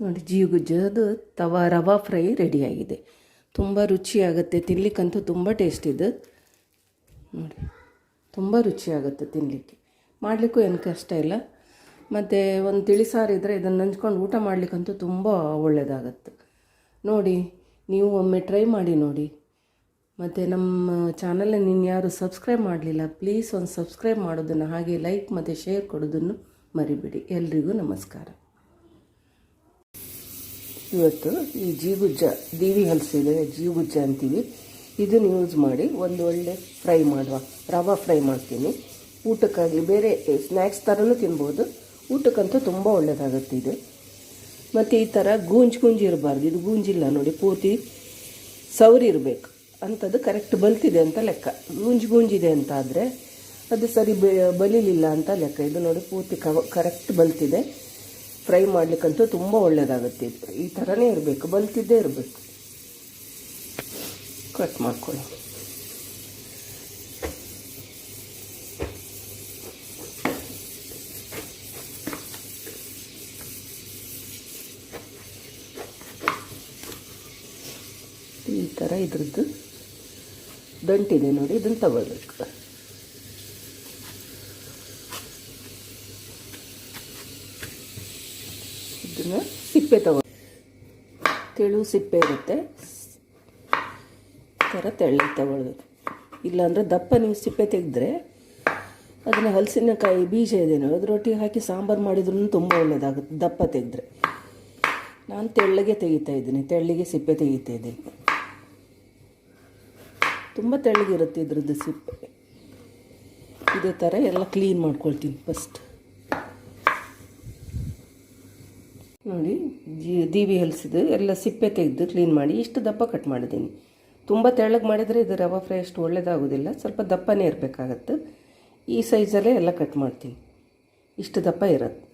ನೋಡಿ ಜೀಗುಜ್ಜದು ತವಾ ರವಾ ಫ್ರೈ ರೆಡಿಯಾಗಿದೆ. ತುಂಬ ರುಚಿಯಾಗುತ್ತೆ ತಿನ್ನಲಿಕ್ಕಂತೂ ತುಂಬ ಟೇಸ್ಟ್ ಇದು ನೋಡಿ, ತುಂಬ ರುಚಿಯಾಗುತ್ತೆ ತಿನ್ನಲಿಕ್ಕೆ ಮಾಡಲಿಕ್ಕೂ ಏನು ಕಷ್ಟ ಇಲ್ಲ. ಮತ್ತು ಒಂದು ತಿಳಿಸಾರು ಇದ್ದರೆ ಇದನ್ನು ನಂಚ್ಕೊಂಡು ಊಟ ಮಾಡಲಿಕ್ಕಂತೂ ತುಂಬ ಒಳ್ಳೆಯದಾಗತ್ತೆ ನೋಡಿ, ನೀವು ಒಮ್ಮೆ ಟ್ರೈ ಮಾಡಿ ನೋಡಿ. ಮತ್ತು ನಮ್ಮ ಚಾನಲನ್ನು ನೀನು ಯಾರು ಸಬ್ಸ್ಕ್ರೈಬ್ ಮಾಡಲಿಲ್ಲ, ಪ್ಲೀಸ್ ಒಂದು ಸಬ್ಸ್ಕ್ರೈಬ್ ಮಾಡೋದನ್ನು ಹಾಗೆ ಲೈಕ್ ಮತ್ತು ಶೇರ್ ಕೊಡೋದನ್ನು ಮರಿಬೇಡಿ. ಎಲ್ರಿಗೂ ನಮಸ್ಕಾರ. ಇವತ್ತು ಈ ಜೀಗುಜ್ಜ, ದೀವಿ ಹಲಸಿದೆ ಜೀಗುಜ್ಜ ಅಂತೀವಿ. ಇದನ್ನು ಯೂಸ್ ಮಾಡಿ ಒಂದು ಒಳ್ಳೆ ಫ್ರೈ ಮಾಡುವ, ರವೆ ಫ್ರೈ ಮಾಡ್ತೀನಿ. ಊಟಕ್ಕಾಗಿ ಬೇರೆ ಸ್ನ್ಯಾಕ್ಸ್ ಥರನೂ ತಿನ್ಬೋದು. ಊಟಕ್ಕಂತೂ ತುಂಬ ಒಳ್ಳೆಯದಾಗುತ್ತೆ ಇದು. ಮತ್ತು ಈ ಥರ ಗೂಂಜ್ ಗೂಂಜಿ ಇರಬಾರ್ದು. ಇದು ಗೂಂಜಿಲ್ಲ ನೋಡಿ, ಪೂರ್ತಿ ಸೌರಿ ಇರಬೇಕು. ಅಂಥದ್ದು ಕರೆಕ್ಟ್ ಬಲ್ತಿದೆ ಅಂತ ಲೆಕ್ಕ. ಗೂಂಜ್ ಗೂಂಜಿದೆ ಅಂತ ಆದರೆ ಅದು ಸರಿ ಬಲಿಲಿಲ್ಲ ಅಂತ ಲೆಕ್ಕ. ಇದು ನೋಡಿ ಪೂರ್ತಿ ಕರೆಕ್ಟ್ ಬಲ್ತಿದೆ ಫ್ರೈ ಮಾಡಲಿಕ್ಕಂತೂ ತುಂಬ ಒಳ್ಳೆಯದಾಗುತ್ತೆ ಈ ಥರನೇ ಇರಬೇಕು, ಬಲ್ತಿದ್ದೇ ಇರಬೇಕು. ಕಟ್ ಮಾಡ್ಕೊಳ್ಳಿ. ಈ ಥರ ಇದ್ರದ್ದು ದಂಟಿದೆ ನೋಡಿ, ಇದನ್ನು ತಗೊಳ್ಬೇಕು ಇದನ್ನು ಸಿಪ್ಪೆ ತಗೋ. ತೆಳು ಸಿಪ್ಪೆ ಇರುತ್ತೆ. ಥರ ತೆಳ್ಳಗೆ ತಗೊಳ್ಬೇಕು ಇಲ್ಲಾಂದರೆ ದಪ್ಪ ನೀವು ಸಿಪ್ಪೆ ತೆಗೆದ್ರೆ ಅದನ್ನು ಹಲಸಿನಕಾಯಿ ಬೀಜ ಇದೇನೋ ನೋಡಿ ಅದ್ರೊಟ್ಟಿಗೆ ಹಾಕಿ ಸಾಂಬಾರು ಮಾಡಿದ್ರೂ ತುಂಬ ಒಳ್ಳೆಯದಾಗುತ್ತೆ ದಪ್ಪ ತೆಗೆದ್ರೆ. ನಾನು ತೆಳ್ಳಗೆ ತೆಗಿತಾ ಇದ್ದೀನಿ, ತೆಳ್ಳಗೆ ಸಿಪ್ಪೆ ತೆಗಿತಾ ಇದ್ದೀನಿ. ತುಂಬ ತೆಳ್ಳಗಿರುತ್ತೆ ಇದ್ರದ್ದು ಸಿಪ್ಪೆ. ಇದೇ ಥರ ಎಲ್ಲ ಕ್ಲೀನ್ ಮಾಡ್ಕೊಳ್ತೀನಿ ಫಸ್ಟ್ ನೋಡಿ ದೀವಿ ಹಲಸಿದು ಎಲ್ಲ ಸಿಪ್ಪೆ ತೆಗೆದು ಕ್ಲೀನ್ ಮಾಡಿ ಇಷ್ಟು ದಪ್ಪ ಕಟ್ ಮಾಡಿದ್ದೀನಿ. ತುಂಬ ತೆಳ್ಳಗೆ ಮಾಡಿದರೆ ಇದು ರವೆ ಫ್ರೈ ಅಷ್ಟು ಒಳ್ಳೇದಾಗೋದಿಲ್ಲ, ಸ್ವಲ್ಪ ದಪ್ಪನೇ ಇರಬೇಕಾಗತ್ತೆ. ಈ ಸೈಜಲ್ಲೇ ಎಲ್ಲ ಕಟ್ ಮಾಡ್ತೀನಿ. ಇಷ್ಟು ದಪ್ಪ ಇರುತ್ತೆ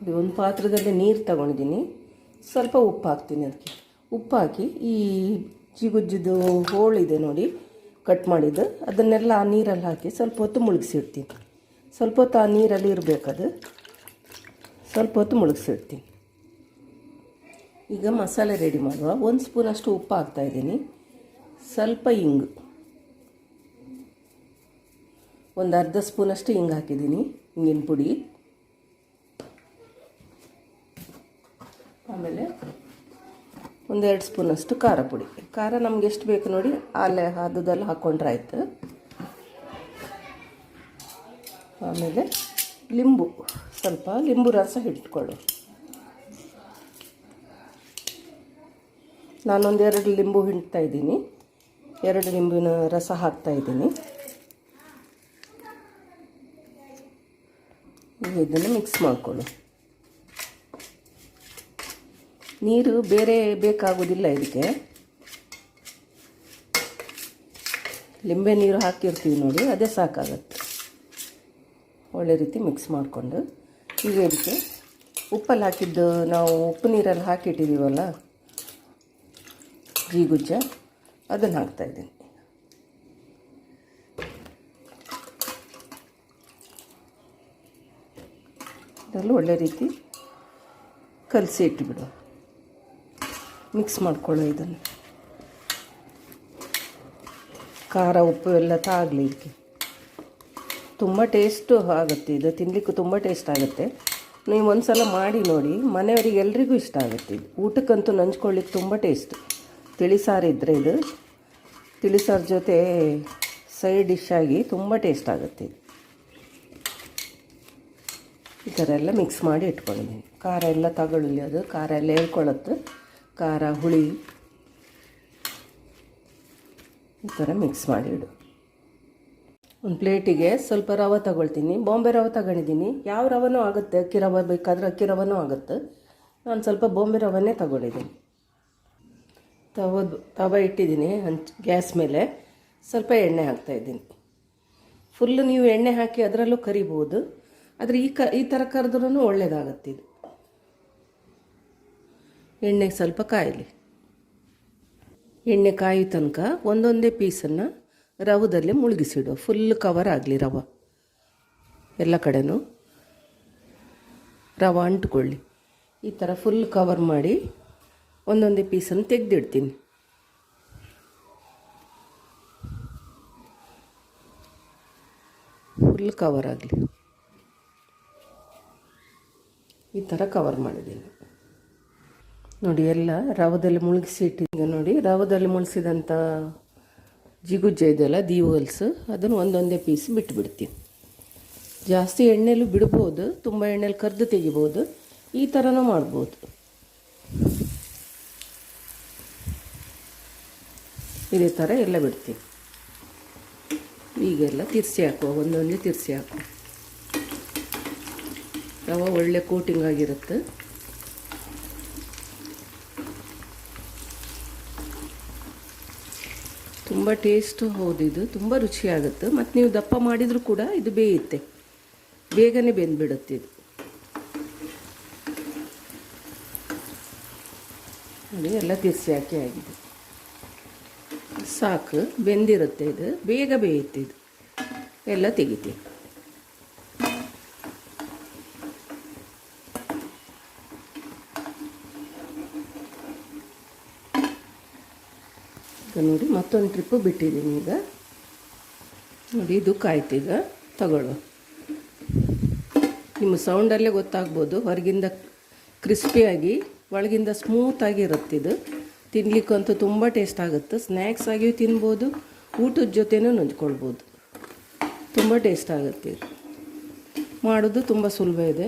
ಅದು ಒಂದು ಪಾತ್ರದಲ್ಲಿ ನೀರು ತಗೊಂಡಿದ್ದೀನಿ. ಸ್ವಲ್ಪ ಉಪ್ಪು ಹಾಕ್ತೀನಿ ಅದಕ್ಕೆ. ಉಪ್ಪು ಹಾಕಿ ಈ ಜಿಗುಜ್ಜಿದ್ದು ಹೋಳಿದೆ ನೋಡಿ ಕಟ್ ಮಾಡಿದ್ದು. ಅದನ್ನೆಲ್ಲ ಆ ನೀರಲ್ಲಿ ಹಾಕಿ ಸ್ವಲ್ಪ ಹೊತ್ತು ಮುಳುಗಿಸಿಡ್ತೀನಿ ಸ್ವಲ್ಪ ಹೊತ್ತು ಆ ನೀರಲ್ಲಿ ಇರಬೇಕದು. ಸ್ವಲ್ಪ ಹೊತ್ತು ಮುಳುಗಿಸಿರ್ತೀನಿ ಈಗ ಮಸಾಲೆ ರೆಡಿ ಮಾಡುವ. ಒಂದು ಸ್ಪೂನಷ್ಟು ಉಪ್ಪು ಹಾಕ್ತಾಯಿದ್ದೀನಿ ಸ್ವಲ್ಪ ಇಂಗು. ಒಂದು ಅರ್ಧ ಸ್ಪೂನಷ್ಟು ಹಿಂಗೆ ಹಾಕಿದ್ದೀನಿ. ಹಿಂಗಿನ ಪುಡಿ. ಆಮೇಲೆ ಒಂದೆರಡು ಸ್ಪೂನಷ್ಟು ಖಾರ ಪುಡಿ. ಖಾರ ನಮ್ಗೆ ಎಷ್ಟು ಬೇಕು ನೋಡಿ, ಅಲ್ಲೇ ಅದದಲ್ಲಿ ಹಾಕ್ಕೊಂಡ್ರೆ ಆಯ್ತು. ಆಮೇಲೆ ಲಿಂಬು, ಸ್ವಲ್ಪ ಲಿಂಬು ರಸ ಇಟ್ಕೊಳ್ಳು ನಾನೊಂದೆರಡು ಲಿಂಬು ಹಿಂಡ್ತಾ ಇದ್ದೀನಿ. ಎರಡು ಲಿಂಬಿನ ರಸ ಹಾಕ್ತಾ ಇದ್ದೀನಿ. ಇದನ್ನು ಮಿಕ್ಸ್ ಮಾಡಿಕೊಳ್ಳು. ನೀರು ಬೇರೆ ಬೇಕಾಗೋದಿಲ್ಲ ಇದಕ್ಕೆ. ಲಿಂಬೆ ನೀರು ಹಾಕಿರ್ತೀವಿ ನೋಡಿ, ಅದೇ ಸಾಕಾಗತ್ತೆ. ಒಳ್ಳೆ ರೀತಿ ಮಿಕ್ಸ್ ಮಾಡಿಕೊಂಡು ಈಗ ಇದಕ್ಕೆ ಉಪ್ಪಲ್ಲಿ ಹಾಕಿದ್ದು ನಾವು ಉಪ್ಪು ನೀರಲ್ಲಿ ಹಾಕಿಟ್ಟಿದ್ದೀವಲ್ಲ ಜೀಗುಜ್ಜ ಅದನ್ನು ಹಾಕ್ತಾಯಿದ್ದೀನಿ ಇದರಲ್ಲಿ ಒಳ್ಳೆ ರೀತಿ ಕಲಸಿ ಇಟ್ಟುಬಿಡು ಮಿಕ್ಸ್ ಮಾಡ್ಕೊಳ್ಳೋ ಇದನ್ನು. ಖಾರ, ಉಪ್ಪು ಎಲ್ಲ ತಾಗಲಿ ಇದಕ್ಕೆ ತುಂಬ ಟೇಸ್ಟು ಆಗುತ್ತೆ. ಇದು ತಿನ್ನಲಿಕ್ಕೂ ತುಂಬ ಟೇಸ್ಟ್ ಆಗುತ್ತೆ. ನೀವು ಒಂದು ಸಲ ಮಾಡಿ ನೋಡಿ, ಮನೆಯವರಿಗೆ ಎಲ್ರಿಗೂ ಇಷ್ಟ ಆಗುತ್ತೆ ಇದು. ಊಟಕ್ಕಂತೂ ನಂಚ್ಕೊಳ್ಳಿಕ್ಕೆ ತುಂಬ ಟೇಸ್ಟ್. ತಿಳಿಸಾರು ಇದ್ದರೆ ಇದು. ತಿಳಿಸಾರು ಜೊತೆ ಸೈಡ್ ಡಿಶ್ ಆಗಿ ತುಂಬ ಟೇಸ್ಟ್ ಆಗುತ್ತೆ ಇದು. ಈ ಥರ ಎಲ್ಲ ಮಿಕ್ಸ್ ಮಾಡಿ ಇಟ್ಕೊಂಡಿದ್ದೀನಿ. ಖಾರ ಎಲ್ಲ ತಗೊಳ್ಳಿ ಅದು. ಖಾರ ಎಲ್ಲ ಹೇಳ್ಕೊಳತ್ತೆ ಖಾರ, ಹುಳಿ. ಈ ಥರ ಮಿಕ್ಸ್ ಮಾಡಿ ಇಡು. ಒಂದು ಪ್ಲೇಟಿಗೆ ಸ್ವಲ್ಪ ರವೆ ತಗೊಳ್ತೀನಿ. ಬಾಂಬೆ ರವೆ ತಗೊಂಡಿದ್ದೀನಿ. ಯಾವ ರವನೂ ಆಗುತ್ತೆ? ಅಕ್ಕಿ ರವೆ ಬೇಕಾದರೆ ಅಕ್ಕಿ ರವನೂ ಆಗುತ್ತೆ. ನಾನು ಸ್ವಲ್ಪ ಬಾಂಬೆ ರವೆನೇ ತಗೊಂಡಿದ್ದೀನಿ. ತವದು ತವ ಇಟ್ಟಿದ್ದೀನಿ ಹಂಚ್ ಗ್ಯಾಸ್ ಮೇಲೆ. ಸ್ವಲ್ಪ ಎಣ್ಣೆ ಹಾಕ್ತಾಯಿದ್ದೀನಿ ಫುಲ್ಲು ನೀವು ಎಣ್ಣೆ ಹಾಕಿ ಅದರಲ್ಲೂ ಕರಿಬೋದು. ಆದರೆ ಈ ಕ, ಈ ಥರ ಕರೆದ್ರೂ ಒಳ್ಳೆಯದಾಗತ್ತೆ ಇದು. ಎಣ್ಣೆಗೆ ಸ್ವಲ್ಪ ಕಾಯಲಿ. ಎಣ್ಣೆ ಕಾಯಿ ತನಕ ಒಂದೊಂದೇ ಪೀಸನ್ನು ರವದಲ್ಲಿ ಮುಳುಗಿಸಿಡು. ಫುಲ್ ಕವರ್ ಆಗಲಿ ರವ. ಎಲ್ಲ ಕಡೆನೂ ರವ ಅಂಟ್ಕೊಳ್ಳಿ. ಈ ಥರ ಫುಲ್ ಕವರ್ ಮಾಡಿ ಒಂದೊಂದೇ ಪೀಸನ್ನು ತೆಗೆದಿಡ್ತೀನಿ. ಫುಲ್ ಕವರ್ ಆಗಲಿ. ಈ ಥರ ಕವರ್ ಮಾಡಿದ್ದೀನಿ. ನೋಡಿ, ಎಲ್ಲ ರವದಲ್ಲಿ ಮುಳುಗಿಸಿ ಇಟ್ಟಿದ್ದೀನಿ ನೋಡಿ, ರವದಲ್ಲಿ ಮುಳುಗಿಸಿದಂಥ ಜಿಗುಜ್ಜ ಇದೆಯಲ್ಲ ದೀವಲ್ಸ್ ಅದನ್ನು ಒಂದೊಂದೇ ಪೀಸ್ ಬಿಟ್ಬಿಡ್ತೀನಿ. ಜಾಸ್ತಿ ಎಣ್ಣೆಲೂ ಬಿಡ್ಬೋದು, ತುಂಬ ಎಣ್ಣೆಲಿ ಕರೆದು ತೆಗಿಬೋದು, ಈ ಥರನೂ ಮಾಡ್ಬೋದು. ಇದೇ ಥರ ಎಲ್ಲ ಬಿಡ್ತೀನಿ. ಈಗೆಲ್ಲ ತಿರ್ಸಿ ಹಾಕುವ, ಒಂದೊಂದೇ ತಿರ್ಸಿ ಹಾಕುವ. ರವೆ ಒಳ್ಳೆ ಕೋಟಿಂಗ್ ಆಗಿರುತ್ತೆ. ತುಂಬ ಟೇಸ್ಟು ಹೌದು ಇದು ತುಂಬ ರುಚಿಯಾಗುತ್ತೆ. ಮತ್ತು ನೀವು ದಪ್ಪ ಮಾಡಿದರೂ ಕೂಡ ಇದು ಬೇಯುತ್ತೆ. ಬೇಗನೆ ಬೆಂದ್ಬಿಡುತ್ತೆ ಇದು. ನೋಡಿ, ಎಲ್ಲ ತಿರ್ಸಿ ಹಾಕಿ ಆಗಿದೆ. ಸಾಕು, ಬೆಂದಿರುತ್ತೆ ಇದು. ಬೇಗ ಬೇಯುತ್ತೆ ಇದು. ಎಲ್ಲ ತೆಗಿತೀನಿ. ನೋಡಿ ಮತ್ತೊಂದು ಟ್ರಿಪ್ಪು ಬಿಟ್ಟಿದ್ದೀನಿ ಈಗ. ನೋಡಿ, ಇದು ಕಾಯ್ತು ಈಗ. ತಗೊಳ್ಳುವ ನಿಮ್ಮ ಸೌಂಡಲ್ಲೇ ಗೊತ್ತಾಗ್ಬೋದು. ಹೊರಗಿಂದ ಕ್ರಿಸ್ಪಿಯಾಗಿ ಒಳಗಿಂದ ಸ್ಮೂತಾಗಿ ಇದು. ತಿನ್ಲಿಕ್ಕಂತೂ ತುಂಬ ಟೇಸ್ಟ್ ಆಗುತ್ತೆ. ಸ್ನ್ಯಾಕ್ಸ್ ಆಗಿಯೂ ತಿನ್ಬೋದು, ಊಟದ ಜೊತೆನೂ ನಂಚ್ಕೊಳ್ಬೋದು ತುಂಬ ಟೇಸ್ಟ್ ಆಗುತ್ತೆ ಮಾಡೋದು ತುಂಬ ಸುಲಭ ಇದೆ.